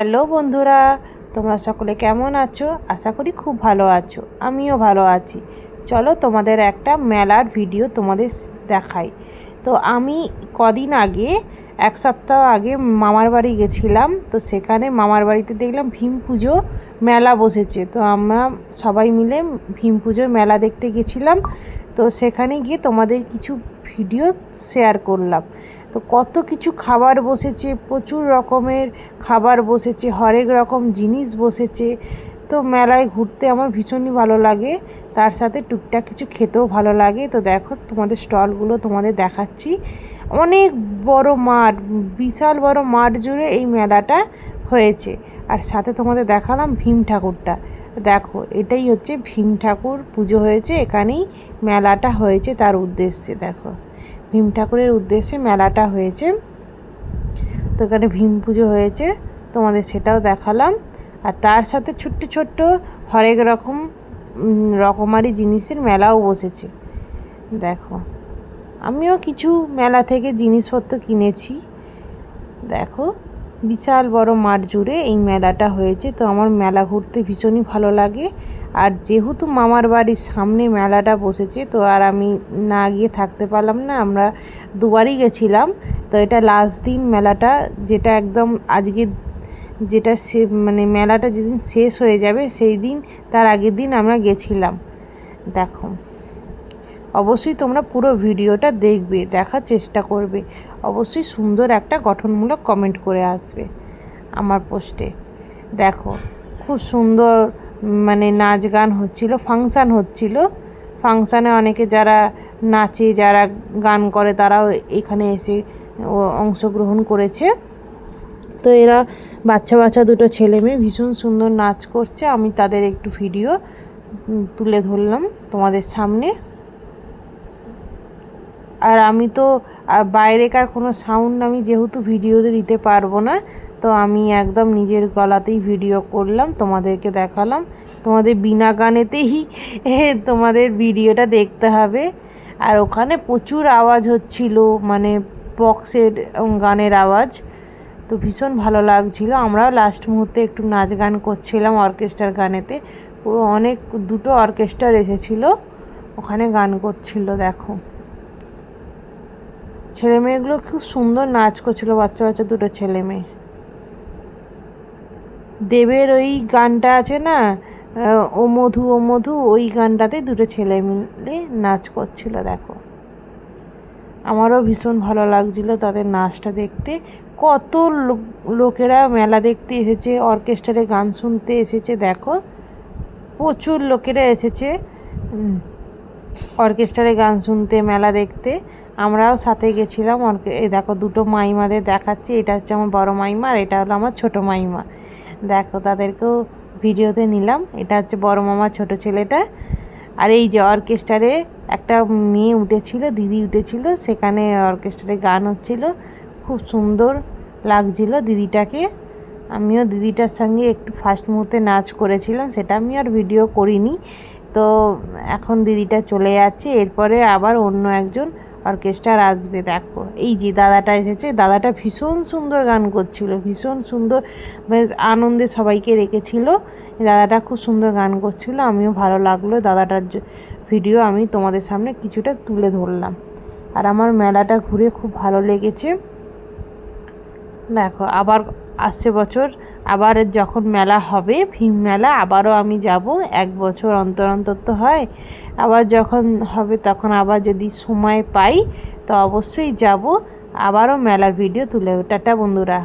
Hello বন্ধুরা, তোমরা সকলে কেমন আছো? আশা করি খুব ভালো আছো, আমিও ভালো আছি। চলো তোমাদের একটা মেলার ভিডিও তোমাদের দেখাই। তো আমি কদিন আগে এক সপ্তাহ আগে মামার বাড়ি গেছিলাম, তো সেখানে মামার বাড়িতে দেখলাম ভীম পুজো মেলা বসেছে। তো আমরা সবাই মিলে ভীম পুজোর মেলা দেখতে গেছিলাম, তো সেখানে গিয়ে তোমাদের কিছু ভিডিও শেয়ার করলাম। তো কত কিছু খাবার বসেছে, প্রচুর রকমের খাবার বসেছে, হরেক রকম জিনিস বসেছে। তো মেলায় ঘুরতে আমার ভীষণই ভালো লাগে। তার সাথে টুকটাক কিছু খেতেও ভালো লাগে। তো দেখো তোমাদের স্টলগুলো তোমাদের দেখাচ্ছি। অনেক বড় মাঠ, বিশাল বড় মাঠ জুড়ে এই মেলাটা হয়েছে। আর সাথে তোমাদের দেখালাম ভীম ঠাকুরটা। দেখো, এটাই হচ্ছে ভীম ঠাকুর পুজো হয়েছে। এখানেই মেলাটা হয়েছে তার উদ্দেশ্যে, দেখো। ভীম ঠাকুরের উদ্দেশ্যে মেলাটা হয়েছে। তো এখানে ভীম পুজো হয়েছে। তোমাদের সেটাও দেখালাম। আর তার সাথে ছোট্ট ছোট্ট হরেক রকম রকমারি জিনিসের মেলাও বসেছে। দেখো, আমিও কিছু মেলা থেকে জিনিসপত্র কিনেছি। দেখো, বিশাল বড় মাঠ জুড়ে এই মেলাটা হয়েছে। তো আমার মেলা ঘুরতে ভীষণই ভালো লাগে। আর যেহেতু মামার বাড়ির সামনে মেলাটা বসেছে, তো আর আমি না গিয়ে থাকতে পারলাম না। আমরা দুবারই গেছিলাম। তো এটা লাস্ট দিন মেলাটা, যেটা একদম আজকে যেটা সে মানে মেলাটা যেদিন শেষ হয়ে যাবে সেই দিন, তার আগের দিন আমরা গেছিলাম। দেখো, অবশ্যই তোমরা পুরো ভিডিওটা দেখবে, দেখার চেষ্টা করবে। অবশ্যই সুন্দর একটা গঠনমূলক কমেন্ট করে আসবে আমার পোস্টে দেখো, খুব সুন্দর মানে নাচ গান হচ্ছিল ফাংশান হচ্ছিল। ফাংশানে অনেকে যারা নাচে, যারা গান করে, তারাও এখানে এসে অংশগ্রহণ করেছে। তো এরা বাচ্চা বাচ্চা দুটো ছেলে মেয়ে ভীষণ সুন্দর নাচ করছে। আমি তাদের একটু ভিডিও তুলে ধরলাম তোমাদের সামনে। আর আমি তো বাইরেকার কোনো সাউন্ড আমি যেহেতু ভিডিওতে দিতে পারব না, তো আমি একদম নিজের গলাতেই ভিডিও করলাম, তোমাদেরকে দেখালাম। তোমাদের বিনা গানেতেই তোমাদের ভিডিওটা দেখতে হবে। আর ওখানে প্রচুর আওয়াজ হচ্ছিল মানে বক্সের গানের আওয়াজ। তো ভীষণ ভালো লাগছিল। আমরাও লাস্ট মুহূর্তে একটু নাচ গান করছিলাম অর্কেস্ট্রার গানেতে। পুরো অনেক দুটো অর্কেস্ট্রার এসেছিল। ওখানে গান করছিল, দেখো। ছেলে মেয়েগুলো খুব সুন্দর নাচ করছিল, বাচ্চা বাচ্চা দুটো ছেলে মেয়ে। দেবের ওই গানটা আছে না ও মধু ও মধু, ওই গানটাতে দুটো ছেলে মিলে নাচ করছিল, দেখো। আমারও ভীষণ ভালো লাগছিল তাদের নাচটা দেখতে। কত লোকেরা মেলা দেখতে এসেছে, অর্কেস্ট্রারে গান শুনতে এসেছে, দেখো। প্রচুর লোকেরা এসেছে অর্কেস্ট্রারে গান শুনতে, মেলা দেখতে। আমরাও সাথে গেছিলাম, অর্কে, এই দেখো দুটো মাইমাদের দেখাচ্ছি, এটা হচ্ছে আমার বড় মাইমা আর এটা হলো আমার ছোট মাইমা। দেখো তাদেরকেও ভিডিওতে নিলাম, এটা হচ্ছে বড় মামার ছোট ছেলেটা। আর এই যে অর্কেস্ট্রারে একটা মেয়ে উঠেছিল, দিদি উঠেছিল, সেখানে অর্কেস্ট্রারে গান হচ্ছিল। খুব সুন্দর লাগছিল দিদিটাকে। আমিও দিদিটার সঙ্গে একটু ফার্স্ট মুহূর্তে নাচ করেছিলাম, সেটা আমি আর ভিডিও করিনি। তো এখন দিদিটা চলে যাচ্ছে, এরপরে আবার অন্য একজন অর্কেস্ট্রার আসবে, দেখো। এই যে দাদাটা এসেছে, দাদাটা ভীষণ সুন্দর গান করছিল, ভীষণ সুন্দর, বেশ আনন্দে সবাইকে রেখেছিল। দাদাটা খুব সুন্দর গান করছিল, আমিও ভালো লাগল। দাদাটার ভিডিও আমি তোমাদের সামনে কিছুটা তুলে ধরলাম। আর আমার মেলাটা ঘুরে খুব ভালো লেগেছে। দেখো, আবার আসছে বছর আবার যখন মেলা হবে, ভীম মেলা, আবারও আমি যাব। এক বছর অন্তর অন্তর তো হয়। আবার যখন হবে, তখন আবার যদি সময় পাই, তো অবশ্যই যাব। আবারও মেলার ভিডিও তুলে টাটা বন্ধুরা।